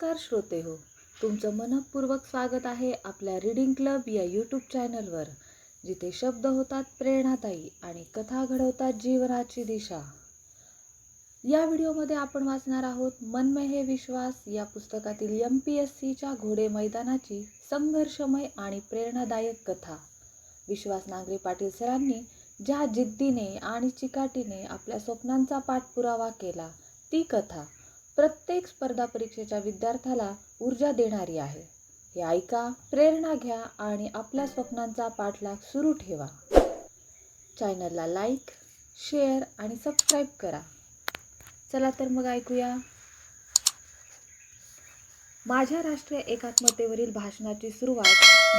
नमस्कार श्रोते हो तुमचं मनपूर्वक स्वागत आहे आपल्या रीडिंग क्लब या यूट्यूब चॅनलवर जिथे शब्द होतात प्रेरणादायी आणि कथा घडवतात जीवनाची दिशा. या व्हिडिओमध्ये आपण वाचणार आहोत मनमय हे विश्वास या पुस्तकातील एम पी एस सीच्या घोडे मैदानाची संघर्षमय आणि प्रेरणादायक कथा. विश्वास नांगरे पाटील सरांनी ज्या जिद्दीने आणि चिकाटीने आपल्या स्वप्नांचा पाठपुरावा केला ती कथा प्रत्येक स्पर्धा परीक्षेच्या विद्यार्थ्याला ऊर्जा देणारी आहे. हे ऐका प्रेरणा घ्या आणि आपल्या स्वप्नांचा पाठलाग सुरू ठेवा. चॅनलला लाईक शेअर आणि सबस्क्राईब करा. चला तर मग ऐकूया. माझ्या राष्ट्रीय एकात्मतेवरील भाषणाची सुरुवात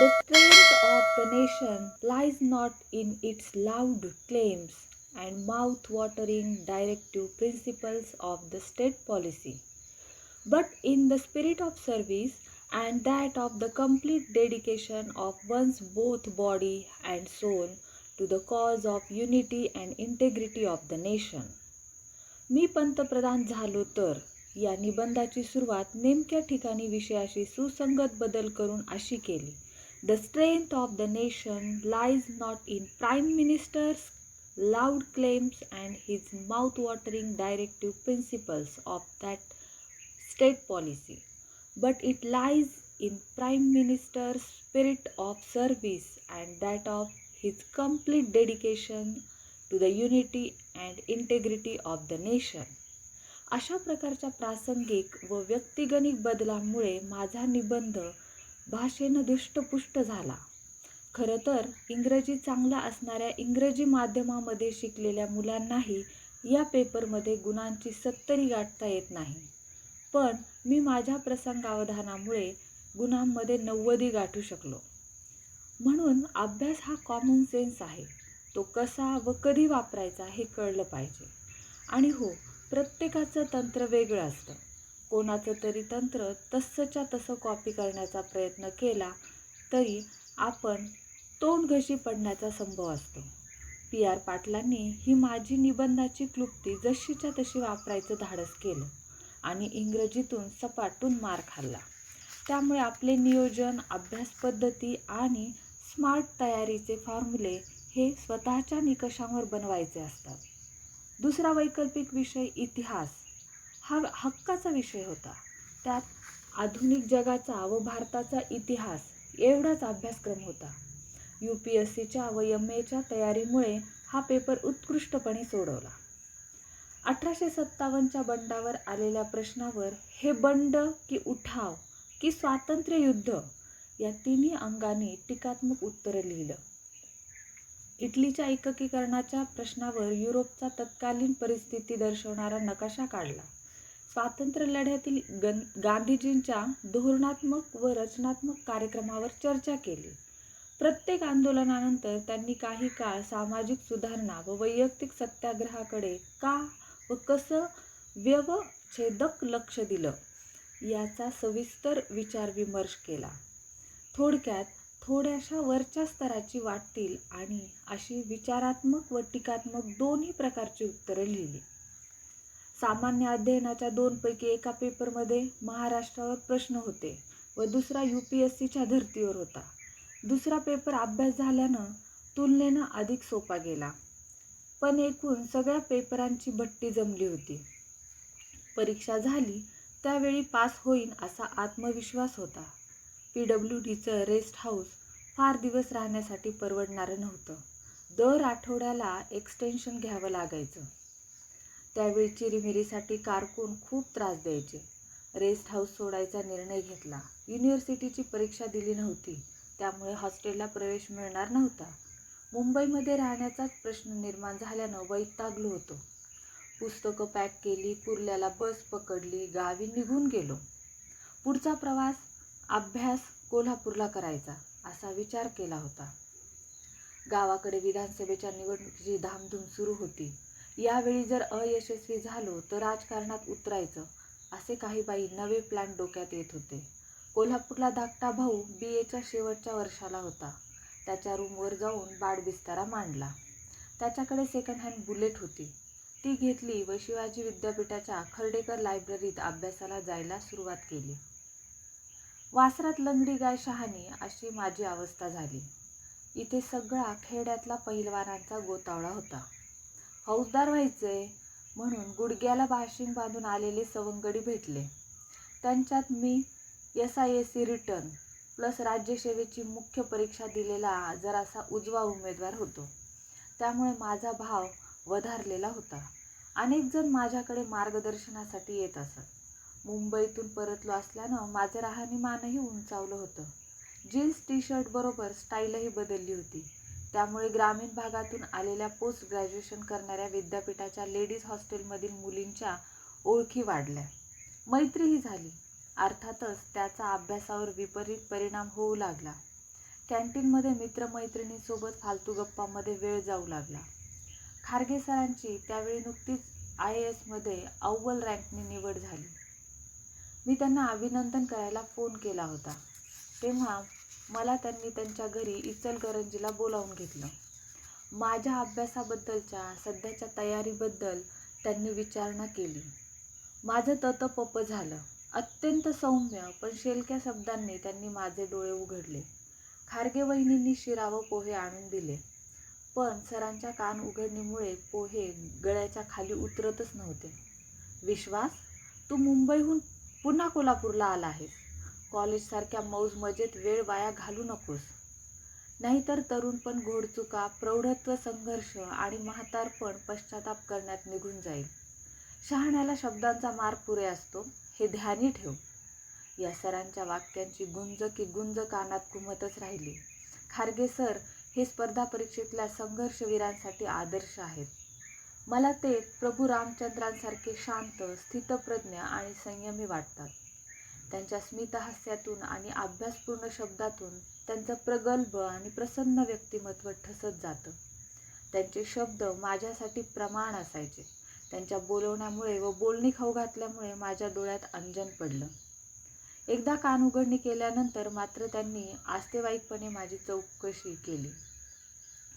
the strength of the nation lies not in its loud claims and mouth-watering directive principles of the state policy, but in the spirit of service and that of the complete dedication of one's both body and soul to the cause of unity and integrity of the nation. मी पंतप्रधान झालो तर या निबंधाची सुरुवात नेमक्या ठिकाणी विषयाशी सुसंगत बदल करून अशी केली the strength of the nation lies not in prime minister's loud claims and his mouth-watering directive principles of that state policy, but it lies in Prime Minister's spirit of service and that of his complete dedication to the unity and integrity of the nation. अशा प्रकारच्या प्रासंगिक व व्यक्तिगणिक बदलामुळे माझा निबंध भाषेनं दुष्टपुष्ट झाला खरं तर इंग्रजी चांगला असणाऱ्या इंग्रजी माध्यमामध्ये शिकलेल्या मुलांनाही या पेपरमध्ये गुणांची सत्तरी गाठता येत नाही. पण मी माझ्या प्रसंगावधानामुळे गुणांमध्ये नव्वदी गाठू शकलो. म्हणून अभ्यास हा कॉमन सेन्स आहे. तो कसा व कधी वापरायचा हे कळलं पाहिजे. आणि हो प्रत्येकाचं तंत्र वेगळं असतं. कोणाचं तरी तंत्र तसंच्या तसं कॉपी करण्याचा प्रयत्न केला तरी आपण तोंड घशी पडण्याचा संभव असतो. पी. आर. पाटलांनी ही माझी निबंधाची क्लुप्ती जशीच्या तशी वापरायचं धाडस केलं आणि इंग्रजीतून सपाटून मार खाल्ला. त्यामुळे आपले नियोजन अभ्यास पद्धती आणि स्मार्ट तयारीचे फॉर्म्युले हे स्वतःच्या निकषांवर बनवायचे असतात. दुसरा वैकल्पिक विषय इतिहास. हा हक्काचा विषय होता. त्यात आधुनिक जगाचा व भारताचा इतिहास एवढाच अभ्यासक्रम होता. यू पी एस सीच्या व एम एच्या तयारीमुळे हा पेपर उत्कृष्टपणे सोडवला. अठराशे सत्तावन्नच्या बंडावर आलेल्या प्रश्नावर हे बंड की उठाव की स्वातंत्र्य युद्ध या तिन्ही अंगाने टीकात्मक उत्तरं लिहिलं. इटलीच्या एककीकरणाच्या प्रश्नावर युरोपचा तत्कालीन परिस्थिती दर्शवणारा नकाशा काढला. स्वातंत्र्य लढ्यातील गन गांधीजींच्या धोरणात्मक व रचनात्मक कार्यक्रमावर चर्चा केली. प्रत्येक आंदोलनानंतर त्यांनी काही काळ सामाजिक सुधारणा व वैयक्तिक सत्याग्रहाकडे का व कसं व्यवच्छेदक लक्ष दिलं याचा सविस्तर विचारविमर्श केला. थोडक्यात थोड्याशा वरच्या स्तराची वाटतील आणि अशी विचारात्मक व टीकात्मक दोन्ही प्रकारची उत्तरं लिहिली. सामान्य अध्ययनाच्या दोनपैकी एका पेपरमध्ये महाराष्ट्रावर प्रश्न होते व दुसरा यू पी एस सीच्या धर्तीवर होता. दुसरा पेपर अभ्यास झाल्यानं तुलनेनं अधिक सोपा गेला. पण एकूण सगळ्या पेपरांची भट्टी जमली होती. परीक्षा झाली त्यावेळी पास होईन असा आत्मविश्वास होता. पी डब्ल्यू डीचं रेस्ट हाऊस फार दिवस राहण्यासाठी परवडणारं नव्हतं. दर आठवड्याला एक्सटेन्शन घ्यावं लागायचं. त्यावेळी चिरीमिरीसाठी कारकून खूप त्रास द्यायचे. रेस्ट हाऊस सोडायचा निर्णय घेतला. युनिव्हर्सिटीची परीक्षा दिली नव्हती. त्यामुळे हॉस्टेलला प्रवेश मिळणार नव्हता. मुंबईमध्ये राहण्याचाच प्रश्न निर्माण झाल्यानं वैतागलो होतो. पुस्तकं पॅक केली कुर्ल्याला बस पकडली गावी निघून गेलो. पुढचा प्रवास अभ्यास कोल्हापूरला करायचा असा विचार केला होता. गावाकडे विधानसभेच्या निवडणुकीची धामधूम सुरू होती. यावेळी जर अयशस्वी झालो तर राजकारणात उतरायचं असे काही बाई नवे प्लॅन डोक्यात येत होते. कोल्हापूरला धाकटा भाऊ बी एच्या शेवटच्या वर्षाला होता. त्याच्या रूमवर जाऊन बाडबिस्तारा मांडला. त्याच्याकडे सेकंड हँड बुलेट होती. ती घेतली व शिवाजी विद्यापीठाच्या खर्डेकर लायब्ररीत अभ्यासाला जायला सुरुवात केली. वासरात लंगडी गाय शहाणी अशी माझी अवस्था झाली. इथे सगळा खेड्यातला पहिलवानांचा गोतावळा होता. फौजदार व्हायचे म्हणून गुडघ्याला बाशिंग बांधून आलेले सवंगडी भेटले. त्यांच्यात मी S I S C return plus राज्यसेवेची मुख्य परीक्षा दिलेला जरासा उजवा उमेदवार होतो. त्यामुळे माझा भाव वधारलेला होता. अनेकजण माझ्याकडे मार्गदर्शनासाठी येत असत. मुंबईतून परतलो असल्यानं माझं राहणीमानही उंचावलं होतं. जीन्स टी शर्ट बरोबर स्टाईलही बदलली होती. त्यामुळे ग्रामीण भागातून आलेल्या पोस्ट ग्रॅज्युएशन करणाऱ्या विद्यापीठाच्या लेडीज हॉस्टेलमधील मुलींच्या ओळखी वाढल्या. मैत्रीही झाली. अर्थातच त्याचा अभ्यासावर विपरीत परिणाम होऊ लागला. कॅन्टीनमध्ये मित्रमैत्रिणींसोबत फालतू गप्पामध्ये वेळ जाऊ लागला. खारगे सरांची त्यावेळी नुकतीच आय ए एसमध्ये अव्वल रँकने निवड झाली. मी त्यांना अभिनंदन करायला फोन केला होता. तेव्हा मला त्यांनी त्यांच्या घरी इचलकरंजीला बोलावून घेतलं. माझ्या अभ्यासाबद्दलच्या सध्याच्या तयारीबद्दल त्यांनी विचारणा केली. माझं ततपप झालं. अत्यंत सौम्य पण शेलक्या शब्दांनी त्यांनी माझे डोळे उघडले. खारगे वहिनींनी शिरा व पोहे आणून दिले. पण सरांच्या कान उघडणीमुळे पोहे गळ्याच्या खाली उतरतच नव्हते. विश्वास तू मुंबईहून पुन्हा कोल्हापूरला आला आहेस. कॉलेजसारख्या मौज मजेत वेळ वाया घालू नकोस. नाहीतर तरुणपण घोडचुका प्रौढत्व संघर्ष आणि म्हातारपण पश्चाताप करण्यात निघून जाईल. शहाण्याला शब्दांचा मार पुरे असतो. हे ध्यानी ठेव. या सरांच्या वाक्यांची गुंज की गुंज कानात घुमतच राहिली. खारगे सर हे स्पर्धा परीक्षेतल्या संघर्षवीरांसाठी आदर्श आहेत. मला ते प्रभू रामचंद्रांसारखे शांत स्थितप्रज्ञ आणि संयमी वाटतात. त्यांच्या स्मितहास्यातून आणि अभ्यासपूर्ण शब्दातून त्यांचं प्रगल्भ आणि प्रसन्न व्यक्तिमत्व ठसत जातं. त्यांचे शब्द माझ्यासाठी प्रमाण असायचे. त्यांच्या बोलवण्यामुळे व बोलणी खाऊ घातल्यामुळे माझ्या डोळ्यात अंजन पडलं. एकदा कान उघडणी केल्यानंतर मात्र त्यांनी आस्तेवाईकपणे माझी चौकशी केली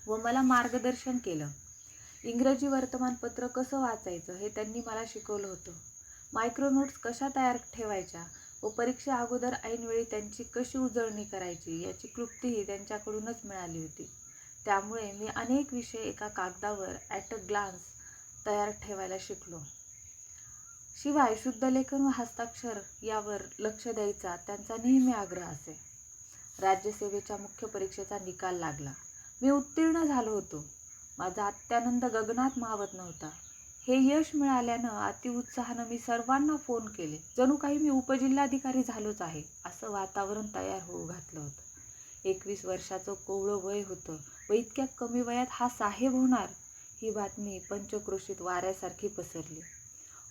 व मला मार्गदर्शन केलं. इंग्रजी वर्तमानपत्र कसं वाचायचं हे त्यांनी मला शिकवलं होतं. मायक्रोनोट्स कशा तयार ठेवायच्या व परीक्षा अगोदर ऐनवेळी त्यांची कशी उजळणी करायची याची क्लुप्तीही त्यांच्याकडूनच मिळाली होती. त्यामुळे मी अनेक विषय एका कागदावर ॲट अ ग्लान्स तयार ठेवायला शिकलो. शिवाय शुद्ध लेखन व हस्ताक्षर यावर लक्ष द्यायचा त्यांचा नेहमी आग्रह असे. राज्यसेवेच्या मुख्य परीक्षेचा निकाल लागला. मी उत्तीर्ण झालो होतो. माझा अत्यानंद गगनात मावत नव्हता. हे यश मिळाल्यानं अतिउत्साहानं मी सर्वांना फोन केले. जणू काही मी उपजिल्हाधिकारी झालोच आहे असं वातावरण तयार होऊ घातलं होतं. एकवीस वर्षाचं कोवळं वय होतं व इतक्या कमी वयात हा साहेब होणार ही बातमी पंचक्रोशीत वाऱ्यासारखी पसरली.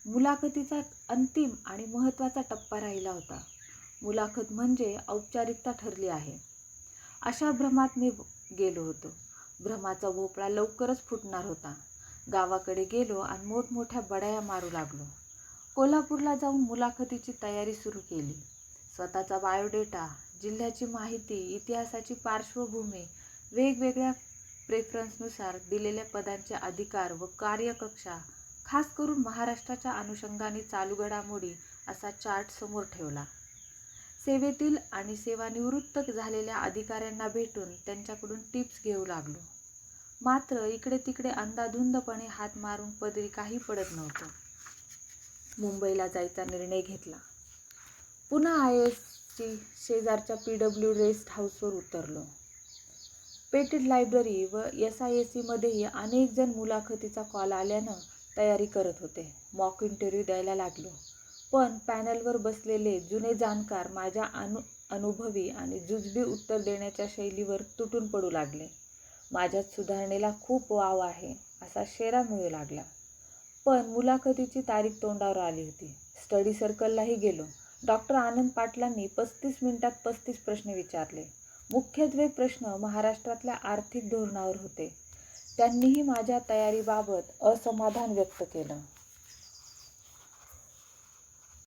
मुलाखतीचा अंतिम आणि महत्त्वाचा टप्पा राहिला होता. मुलाखत म्हणजे औपचारिकता ठरली आहे. अशा भ्रमात मी गेलो होतो. भ्रमाचा भोपळा लवकरच फुटणार होता. गावाकडे गेलो आणि मोठमोठ्या बडाया मारू लागलो. कोल्हापूरला जाऊन मुलाखतीची तयारी सुरू केली. स्वतःचा बायोडेटा जिल्ह्याची माहिती इतिहासाची पार्श्वभूमी वेगवेगळ्या प्रेफरन्सनुसार दिलेल्या पदांचे अधिकार व कार्यकक्षा खास करून महाराष्ट्राच्या अनुषंगाने चालू घडामोडी असा चार्ट समोर ठेवला. सेवेतील आणि सेवानिवृत्त झालेल्या अधिकाऱ्यांना भेटून त्यांच्याकडून टिप्स घेऊ लागलो. मात्र इकडे तिकडे अंदाधुंदपणे हात मारून पदरी काही पडत नव्हतं. मुंबईला जायचा निर्णय घेतला. पुन्हा आय एसची शेजारच्या पी डब्ल्यू रेस्ट हाऊसवर उतरलो. पेटेड लायब्ररी व एस आय एस सीमध्येही अनेक जण मुलाखतीचा कॉल आल्यानं तयारी करत होते. मॉक इंटरव्ह्यू द्यायला लागलो. पण पॅनलवर बसलेले जुने जाणकार माझ्या अनु अनुभवी आणि जुजबी उत्तर देण्याच्या शैलीवर तुटून पडू लागले. माझ्यात सुधारणेला खूप वाव आहे असा शेरा मिळू लागला. पण मुलाखतीची तारीख तोंडावर आली होती. स्टडी सर्कललाही गेलो. डॉक्टर आनंद पाटलांनी पस्तीस मिनिटात पस्तीस प्रश्न विचारले. मुख्यत्वे प्रश्न महाराष्ट्रातल्या आर्थिक धोरणावर होते. त्यांनीही माझ्या तयारीबाबत असमाधान व्यक्त केलं.